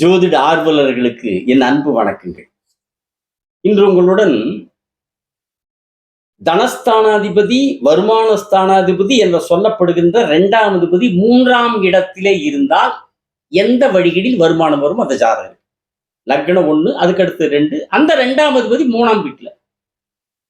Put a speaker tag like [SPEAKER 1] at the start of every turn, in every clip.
[SPEAKER 1] ஜோதிட ஆர்வலர்களுக்கு என் அன்பு வணக்கங்கள். இன்று உங்களுடன் தனஸ்தானாதிபதி வருமான ஸ்தானாதிபதி என்று சொல்லப்படுகின்ற இரண்டாம் அதிபதி மூன்றாம் இடத்திலே இருந்தால் எந்த வழிகளில் வருமானம் வரும்? அந்த ஜாதகம். லக்னம் ஒண்ணு அதுக்கடுத்து ரெண்டு. அந்த ரெண்டாம் அதிபதி மூணாம் வீட்டில்.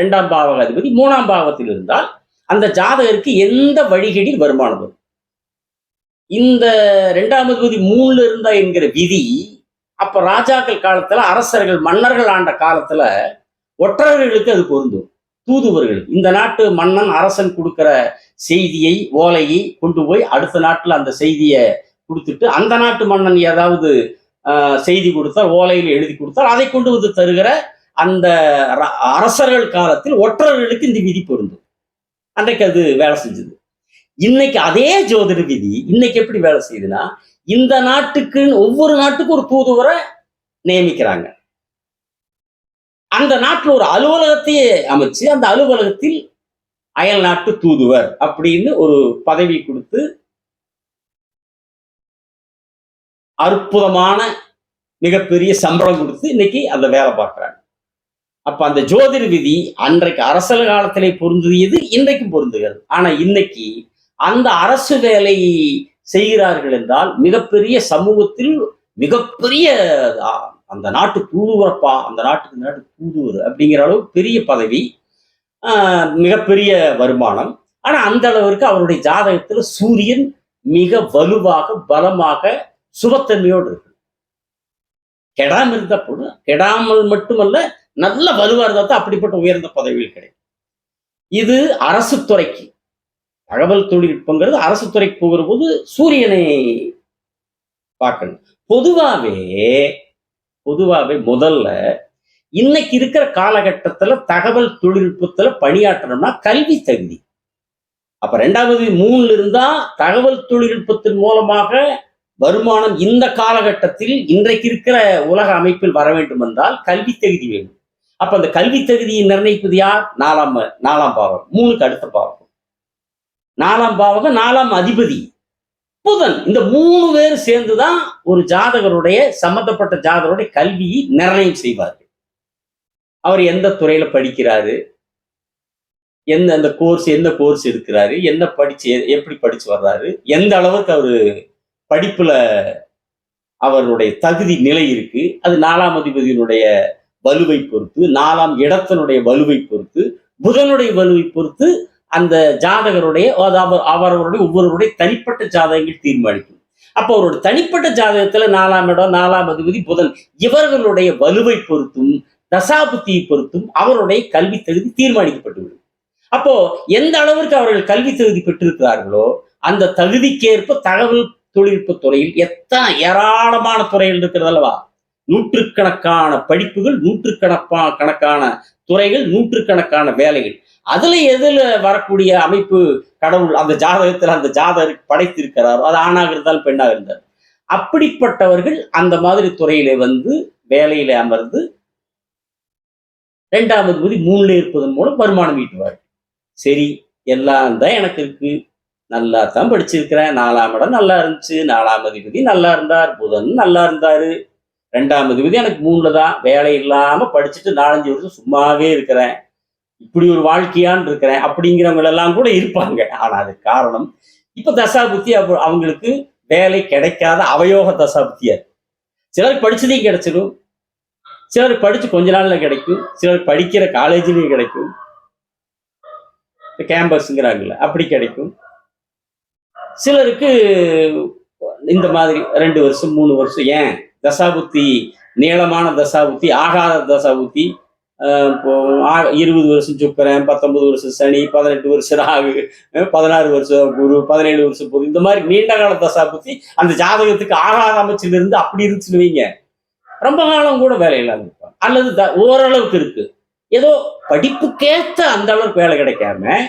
[SPEAKER 1] ரெண்டாம் பாவக அதிபதி மூணாம் பாவத்தில் இருந்தால் அந்த ஜாதகருக்கு எந்த வழிகளில் வருமானம் வரும்? இந்த ரெண்டாம் தொகுதி மூணுல இருந்தா என்கிற விதி அப்ப ராஜாக்கள் காலத்துல அரசர்கள் மன்னர்கள் ஆண்ட காலத்துல ஒற்றர்களுக்கு அது பொருந்தும். தூதுவர்கள். இந்த நாட்டு மன்னன் அரசன் கொடுக்கிற செய்தியை ஓலையை கொண்டு போய் அடுத்த நாட்டில் அந்த செய்தியை கொடுத்துட்டு அந்த நாட்டு மன்னன் ஏதாவது செய்தி கொடுத்தால் ஓலையில் எழுதி கொடுத்தால் அதை கொண்டு வந்து தருகிற அந்த ர- அரசர்கள் காலத்தில் ஒற்றர்களுக்கு இந்த விதி பொருந்தும். அன்றைக்கு அது வேலை செஞ்சது. இன்னைக்கு அதே ஜோதிட விதி இன்னைக்கு எப்படி வேலை செய்யுதுன்னா இந்த நாட்டுக்கு ஒவ்வொரு நாட்டுக்கும் ஒரு தூதுவரை நியமிக்கிறாங்க. அந்த நாட்டில் ஒரு அலுவலகத்தையே அமைச்சு அந்த அலுவலகத்தில் அயல் நாட்டு தூதுவர் அப்படின்னு ஒரு பதவி கொடுத்து அற்புதமான மிகப்பெரிய சம்பளம் கொடுத்து இன்னைக்கு அந்த வேலை பார்க்குறாங்க. அப்ப அந்த ஜோதிட விதி அன்றைக்கு அரசல் காலத்திலே பொருந்தியது இன்றைக்கும் பொருந்துகிறது. ஆனா இன்னைக்கு அந்த அரசு வேலை செய்கிறார்கள் என்றால் மிகப்பெரிய சமூகத்தில் மிகப்பெரிய அந்த நாட்டு தூதுவரப்பா அந்த நாட்டுக்கு நாட்டு தூதுவர் அப்படிங்கிற அளவு பெரிய பதவி மிகப்பெரிய வருமானம். ஆனா அந்த அளவிற்கு அவருடைய ஜாதகத்தில் சூரியன் மிக வலுவாக பலமாக சுபத்தன்மையோடு இருக்கு. கெடாமல் இருந்த பொழுது கெடாமல் மட்டுமல்ல நல்ல வலுவாக இருந்தால் தான் அப்படிப்பட்ட உயர்ந்த பதவிகள் கிடைக்கும். இது அரசு துறைக்கு தகவல் தொழில்நுட்பங்கிறது அரசு துறைக்கு போகிற போது சூரியனை பார்க்கணும். பொதுவாவே பொதுவாகவே முதல்ல இன்னைக்கு இருக்கிற காலகட்டத்துல தகவல் தொழில்நுட்பத்துல பணியாற்றணும்னா கல்வி தகுதி. அப்ப ரெண்டாவது மூணுல இருந்தா தகவல் தொழில்நுட்பத்தின் மூலமாக வருமானம் இந்த காலகட்டத்தில் இன்றைக்கு இருக்கிற உலக அமைப்பில் வர வேண்டும் என்றால் கல்வி தகுதி வேண்டும் அப்ப அந்த கல்வி தகுதியை நிர்ணயிப்பது யார்? நாலாம் நாலாம் பாவம். மூணுக்கு அடுத்த பாவம். நாலாம் பாவகம் நாலாம் அதிபதி. புதன் இந்த மூணு பேர் சேர்ந்துதான் ஒரு ஜாதகருடைய சம்பந்தப்பட்ட ஜாதகருடைய கல்வியை நிர்ணயம் செய்வார்கள். அவர் எந்த துறையில படிக்கிறாரு? எந்த அந்த கோர்ஸ் எந்த கோர்ஸ் எடுக்கிறாரு? என்ன படிச்சு எப்படி படிச்சு வர்றாரு? எந்த அளவுக்கு அவரு படிப்புல அவருடைய தகுதி நிலை இருக்கு? அது நாலாம் அதிபதியினுடைய வலுவை பொறுத்து நாலாம் இடத்தினுடைய வலுவை பொறுத்து புதனுடைய வலுவை பொறுத்து அந்த ஜாதகருடைய அவரவருடைய அவர்களுடைய ஒவ்வொருவருடைய தனிப்பட்ட ஜாதகங்கள் தீர்மானிக்கும். அப்போ அவருடைய தனிப்பட்ட ஜாதகத்துல நாலாம் இடம் நாலாம் அதிபதி புதன் இவர்களுடைய வலுவை பொறுத்தும் தசாபுத்தியை பொறுத்தும் அவருடைய கல்வி தகுதி தீர்மானிக்கப்பட்டுவிடும் அப்போ எந்த அளவிற்கு அவர்கள் கல்வி தகுதி பெற்றிருக்கிறார்களோ அந்த தகுதிக்கேற்ப தகவல் தொழில்நுட்ப துறையில் எத்தனை ஏராளமான துறைகள் இருக்கிறது அல்லவா? நூற்றுக்கணக்கான படிப்புகள் நூற்றுக்கணக்கா கணக்கான துறைகள் நூற்றுக்கணக்கான வேலைகள். அதுல எதுல வரக்கூடிய அமைப்பு கடவுள் அந்த ஜாதகத்துல அந்த ஜாதகர் படைத்திருக்கிறாரோ அது ஆணாக இருந்தால் பெண்ணாக இருந்தார் அப்படிப்பட்டவர்கள் அந்த மாதிரி துறையில வந்து வேலையில அமர்ந்து ரெண்டாவது பகுதி மூணுல இருப்பதன் மூலம் வருமானம் ஈட்டுவார். சரி எல்லாம் தான் எனக்கு இருக்கு. நல்லா தான் படிச்சிருக்கிறேன். நாலாம் இடம் நல்லா இருந்துச்சு. நாலாம் அதிபதி நல்லா இருந்தார். புதன் நல்லா இருந்தாரு. ரெண்டாம் அதிபதி எனக்கு மூணுல தான். வேலை இல்லாம படிச்சுட்டு நாலஞ்சு வருஷம் சும்மாவே இருக்கிறேன். இப்படி ஒரு வாழ்க்கையான்னு இருக்கிறேன் அப்படிங்கிறவங்களெல்லாம் கூட இருப்பாங்க. ஆனால் அது காரணம் இப்போ தசாபுத்தி அவ- அவங்களுக்கு வேலை கிடைக்காத அவயோக தசாபுத்தியா இருக்கு சிலர் படிச்சதையும் கிடைச்சிடும் சிலர் படிச்சு கொஞ்ச நாள்ல கிடைக்கும். சிலர் படிக்கிற காலேஜ்லயும் கிடைக்கும். கேம்பஸ்ங்கிறாங்கல்ல அப்படி கிடைக்கும். சிலருக்கு இந்த மாதிரி ரெண்டு வருஷம் மூணு வருஷம் ஏன் தசாபுத்தி நீளமான தசாபுத்தி ஆகாத தசாபுத்தி இருபது வருஷம் சுக்கரன் பத்தொன்பது வருஷம் சனி பதினெட்டு வருஷம் ராகு பதினாறு வருஷம் குரு பதினேழு வருஷம் பொது இந்த மாதிரி நீண்ட கால தசாபுத்தி அந்த ஜாதகத்துக்கு ஆகாத அமைச்சில் இருந்து அப்படி இருந்துச்சுன்னு வைங்க. ரொம்ப காலம் கூட வேலையில்லாம இருப்பாங்க அல்லது த- ஓரளவுக்கு இருக்கு. ஏதோ படிப்புக்கேத்த அந்த அளவுக்கு வேலை கிடைக்காம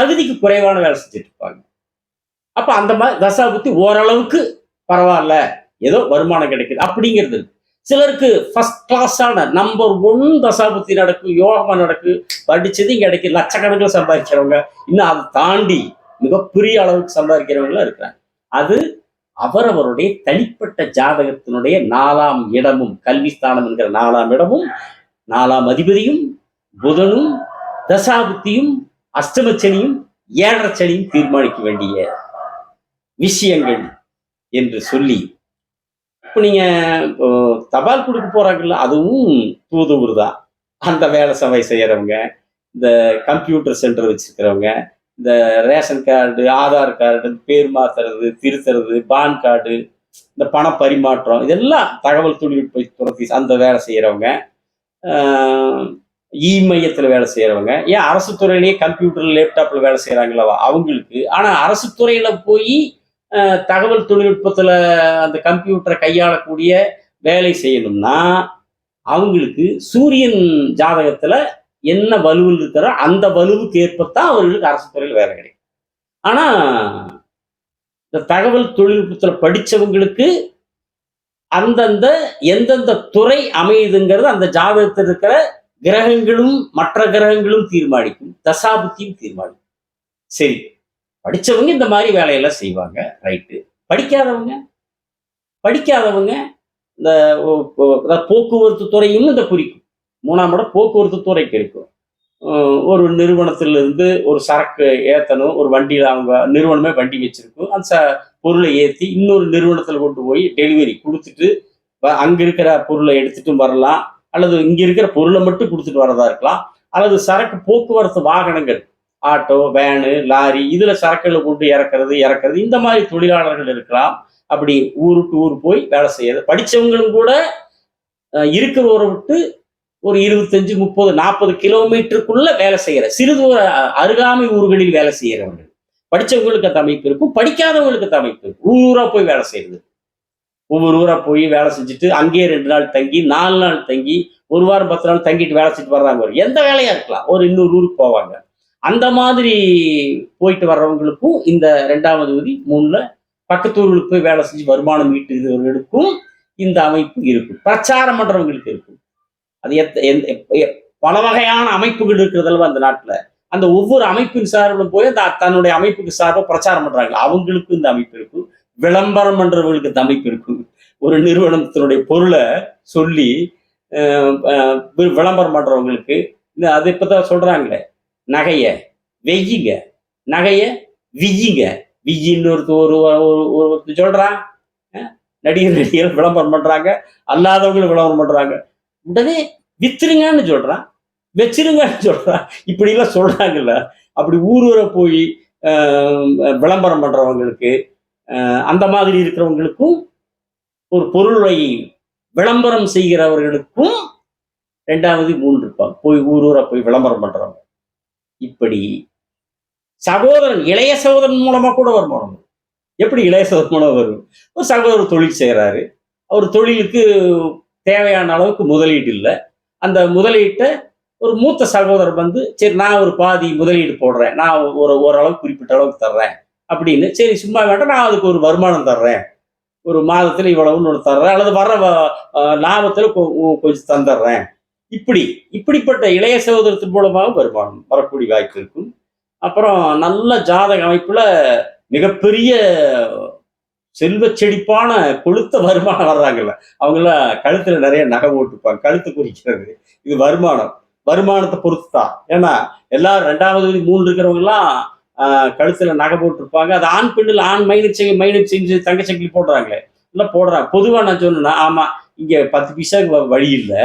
[SPEAKER 1] தகுதிக்கு குறைவான வேலை செஞ்சுட்டு இருப்பாங்க. அப்ப அந்த மாதிரி தசாபுத்தி ஓரளவுக்கு பரவாயில்ல. ஏதோ வருமானம் கிடைக்குது. அப்படிங்கிறது இருக்கு. சிலருக்கு ஃபர்ஸ்ட் கிளாஸான நம்பர் ஒன் தசாபுத்தி நடக்கும் யோகமா நடக்கும் படிச்சதும் கிடைக்கும் லட்சக்கணக்கில் சம்பாதிக்கிறவங்க. இன்னும் அதை தாண்டி மிகப்பெரிய அளவுக்கு சம்பாதிக்கிறவங்களாம் இருக்கிறாங்க. அது அவரவருடைய தனிப்பட்ட ஜாதகத்தினுடைய நாலாம் இடமும் கல்விஸ்தானம் என்கிற நாலாம் இடமும் நாலாம் அதிபதியும் புதனும் தசாபுத்தியும் அஷ்டமச்சனியும் ஏழரச்சனியும் தீர்மானிக்க வேண்டிய விஷயங்கள் என்று சொல்லி இப்போ நீங்கள் தபால் கொடுக்க போகிறாங்கல்ல அதுவும் தூதுவர் தான் அந்த வேலை சபை செய்கிறவங்க இந்த கம்ப்யூட்டர் சென்டர் வச்சுருக்கிறவங்க இந்த ரேஷன் கார்டு ஆதார் கார்டு பேர் மாத்துறது திருத்துறது பான் கார்டு இந்த பண பரிமாற்றம் இதெல்லாம் தகவல் தொழில்நுட்ப துறை அந்த வேலை செய்கிறவங்க இ மையத்தில் வேலை செய்கிறவங்க ஏன் அரசு துறையிலேயே கம்ப்யூட்டர் லேப்டாப்பில் வேலை செய்கிறாங்களவா அவங்களுக்கு? ஆனால் அரசு துறையில் போய் தகவல் தொழில்நுட்பத்தில் அந்த கம்ப்யூட்டரை கையாளக்கூடிய வேலை செய்யணும்னா அவங்களுக்கு சூரியன் ஜாதகத்தில் என்ன வலுவில் இருக்கிறோ அந்த வலுவுக்கு ஏற்பத்தான் அவர்களுக்கு அரசு துறையில் வேலை கிடைக்கும். ஆனால் இந்த தகவல் தொழில்நுட்பத்தில் படித்தவங்களுக்கு அந்தந்த எந்தெந்த துறை அமையுதுங்கிறது அந்த ஜாதகத்தில் இருக்கிற கிரகங்களும் மற்ற கிரகங்களும் தீர்மானிக்கும் தசாபுத்தியும் தீர்மானிக்கும். சரி. படித்தவங்க இந்த மாதிரி வேலையெல்லாம் செய்வாங்க ரைட்டு படிக்காதவங்க படிக்காதவங்க இந்த போக்குவரத்து துறையும் இந்த குறிக்கும். மூணாம் இடம் போக்குவரத்து துறைக்கு இருக்கும் ஒரு நிறுவனத்திலிருந்து ஒரு சரக்கு ஏற்றணும் ஒரு வண்டியில் அவங்க நிறுவனமே வண்டி வச்சுருக்கும். அந்த ச பொருளை ஏற்றி இன்னொரு நிறுவனத்தில் கொண்டு போய் டெலிவரி கொடுத்துட்டு வ- இருக்கிற பொருளை எடுத்துட்டும் வரலாம். அல்லது இங்கே இருக்கிற பொருளை மட்டும் கொடுத்துட்டு வரதா இருக்கலாம். அல்லது சரக்கு போக்குவரத்து வாகனங்கள் ஆட்டோ வேனு லாரி இதுல சரக்குகளை கொண்டு இறக்குறது இறக்குறது இந்த மாதிரி தொழிலாளர்கள் இருக்கலாம். அப்படி ஊருக்கு ஊர் போய் வேலை செய்யறது. படிச்சவங்களும் கூட இருக்கிறவரை இருக்கிற ஊரை விட்டு ஒரு இருபத்தஞ்சு முப்பது நாற்பது கிலோமீட்டருக்குள்ள வேலை செய்யற சிறு தூர அருகாமை ஊர்களில் வேலை செய்யறவர்கள். படித்தவங்களுக்கு அந்த அமைப்பு இருக்கும் படிக்காதவங்களுக்கு அந்த அமைப்பு இருக்கும். ஊர் ஊராக போய் வேலை செய்யறது. ஒவ்வொரு ஊரா போய் வேலை செஞ்சுட்டு அங்கேயே ரெண்டு நாள் தங்கி நாலு நாள் தங்கி ஒரு வாரம் பத்து நாள் தங்கிட்டு வேலை செஞ்சுட்டு வர்றாங்க ஒரு எந்த வேலையா இருக்கலாம். ஒரு இன்னொரு ஊருக்கு போவாங்க. அந்த மாதிரி போயிட்டு வர்றவங்களுக்கும் இந்த ரெண்டாவது விதி மூணுல பக்கத்து ஊர்களுக்கு போய் வேலை செஞ்சு வருமானம் ஈட்டுகிறவர்களுக்கும் இந்த அமைப்பு இருக்கும். பிரச்சாரம் பண்றவங்களுக்கு இருக்கும். அது எத்த எந்த- பல வகையான அமைப்புகள் இருக்கிறதல்ல அந்த நாட்டில். அந்த ஒவ்வொரு அமைப்பின் சார்பிலும் போய் அந்த தன்னுடைய அமைப்புக்கு சார்பாக பிரச்சாரம் பண்றாங்க. அவங்களுக்கும் இந்த அமைப்பு இருக்கும். விளம்பரம் பண்றவர்களுக்கு இந்த அமைப்பு இருக்கும். ஒரு நிறுவனத்தினுடைய பொருளை சொல்லி விளம்பரம் பண்றவங்களுக்கு இந்த அது இப்பதான் சொல்றாங்களே. நகைய வெய்யுங்க. நகைய விய்யுங்க. விய்யின்னு ஒருத்தர் ஒரு ஒரு- ஒரு ஒருத்தர் சொல்றான். நடிகர் நடிகர் விளம்பரம் பண்றாங்க. அல்லாதவங்களும் விளம்பரம் பண்றாங்க. உடனே வித்துருங்கன்னு சொல்றான். வச்சிருங்கன்னு சொல்றான். இப்படி எல்லாம் சொல்றாங்கல்ல. அப்படி ஊர் போய் விளம்பரம் பண்றவங்களுக்கு அந்த மாதிரி இருக்கிறவங்களுக்கும் ஒரு பொருளை விளம்பரம் செய்கிறவர்களுக்கும் ரெண்டாவது மூன்று இருப்பாங்க போய் ஊர் ஊரா போய் விளம்பரம் பண்றவங்க. இப்படி சகோதரன் இளைய சகோதரன் மூலமா கூட வருமானம் எப்படி இளைய சகோதரன் மூலம் வரும்? ஒரு சகோதரர் தொழில் செய்கிறாரு அவர் தொழிலுக்கு தேவையான அளவுக்கு முதலீடு இல்லை. அந்த முதலீட்டை ஒரு மூத்த சகோதரர் வந்து சரி நான் ஒரு பாதி முதலீடு போடுறேன். நான் ஒரு ஓரளவு குறிப்பிட்ட அளவுக்கு தர்றேன். அப்படின்னு சரி சும்மா வேண்டாம் நான் அதுக்கு ஒரு வருமானம் தர்றேன். ஒரு மாதத்தில் இவ்வளவுன்னு ஒன்று தர்றேன். அல்லது வர்ற லாபத்தில் கொ- கொஞ்சம் தந்துடுறேன். இப்படி இப்படிப்பட்ட இளைய சகோதரத்தின் மூலமாக வருமானம் வரக்கூடிய வாய்ப்பு இருக்கும். அப்புறம் நல்ல ஜாதக அமைப்புல மிகப்பெரிய செல்வ செழிப்பான கொளுத்த வருமானம் வர்றாங்கல்ல அவங்களாம் கழுத்துல நிறைய நகை ஓட்டுப்பாங்க கழுத்து குறிக்கிறது இது வருமானம். வருமானத்தை பொறுத்து தான் ஏன்னா எல்லாரும் ரெண்டாவது மூணு இருக்கிறவங்க எல்லாம் ஆஹ், கழுத்துல நகை போட்டிருப்பாங்க. அது ஆண் பெண்ணில் ஆண் மைனர் செங்கி மைனர் செஞ்சு தங்கச்சங்கிலி போடுறாங்களே. எல்லாம் போடுறாங்க. பொதுவாக நான் சொன்னேன்னா ஆமா இங்க பத்து பைசாக்கு வ- வழி இல்லை.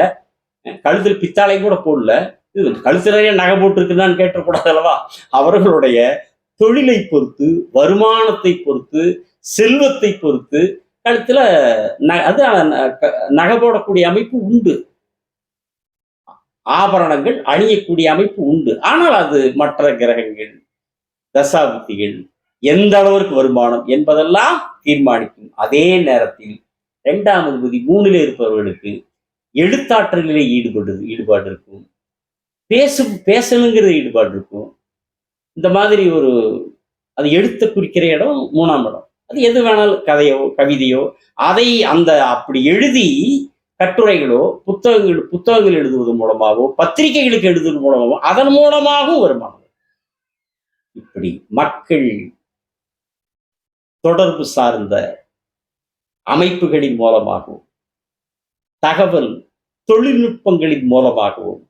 [SPEAKER 1] கழுத்துல பித்தாலையும் கூட போடல. இது கழுத்துல நிறைய நகை போட்டிருக்குன்னு கேட்டக்கூடாது அல்லவா? அவர்களுடைய தொழிலை பொறுத்து வருமானத்தை பொறுத்து செல்வத்தை பொறுத்து கழுத்துல அது நகை போடக்கூடிய அமைப்பு உண்டு. ஆபரணங்கள் அணியக்கூடிய அமைப்பு உண்டு. ஆனால் அது மற்ற கிரகங்கள் தசாபுத்திகள் எந்த அளவிற்கு வருமானம் என்பதெல்லாம் தீர்மானிக்கும். அதே நேரத்தில் இரண்டாம் விதி மூணிலே இருப்பவர்களுக்கு எழுத்தாற்றலிலே ஈடுபடு ஈடுபாடு இருக்கும் பேசும் பேசணுங்கிற ஈடுபாடு இருக்கும் இந்த மாதிரி ஒரு அது எழுத்த குறிக்கிற இடம் மூணாம் இடம். அது எது வேணாலும் கதையோ கவிதையோ அதை அந்த அப்படி எழுதி கட்டுரைகளோ புத்தகங்கள் புத்தகங்கள் எழுதுவது மூலமாகவோ பத்திரிகைகளுக்கு எழுதுவது மூலமாகவோ அதன் மூலமாகவும் வருமானம். இப்படி மக்கள் தொடர்பு சார்ந்த அமைப்புகளின் மூலமாகவும் தகவல் தொழில்நுட்பங்களின் மூலமாகவும்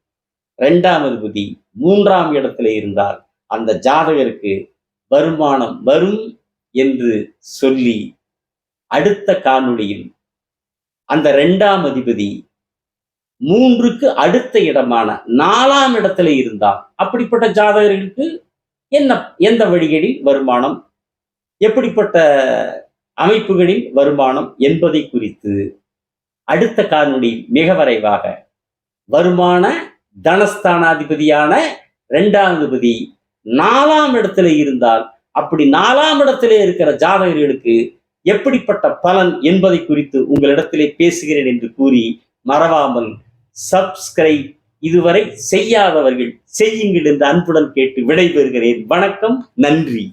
[SPEAKER 1] இரண்டாம் விதி மூன்றாம் இடத்துல இருந்தால் அந்த ஜாதகருக்கு வருமானம் வரும் என்று சொல்லி அடுத்த காணொளியில் அந்த ரெண்டாம் அதிபதி மூன்றுக்கு அடுத்த இடமான நாலாம் இடத்துல இருந்தால் அப்படிப்பட்ட ஜாதகர்களுக்கு என்ன எந்த வழிகளில் வருமானம் எப்படிப்பட்ட அமைப்புகளில் வருமானம் என்பதை குறித்து அடுத்த காணொளி மிக விரைவாக. வருமான தனஸ்தானாதிபதியான இரண்டாம் அதிபதி நாலாம் இடத்துல இருந்தால் அப்படி நாலாம் இடத்திலே இருக்கிற ஜாதகர்களுக்கு எப்படிப்பட்ட பலன் என்பதை குறித்து உங்களிடத்திலே பேசுகிறேன் என்று கூறி மறவாமல் சப்ஸ்கிரைப் இதுவரை செய்யாதவர்கள் செய்யுங்கள் என்று அன்புடன் கேட்டு விடைபெறுகிறேன். வணக்கம் நன்றி.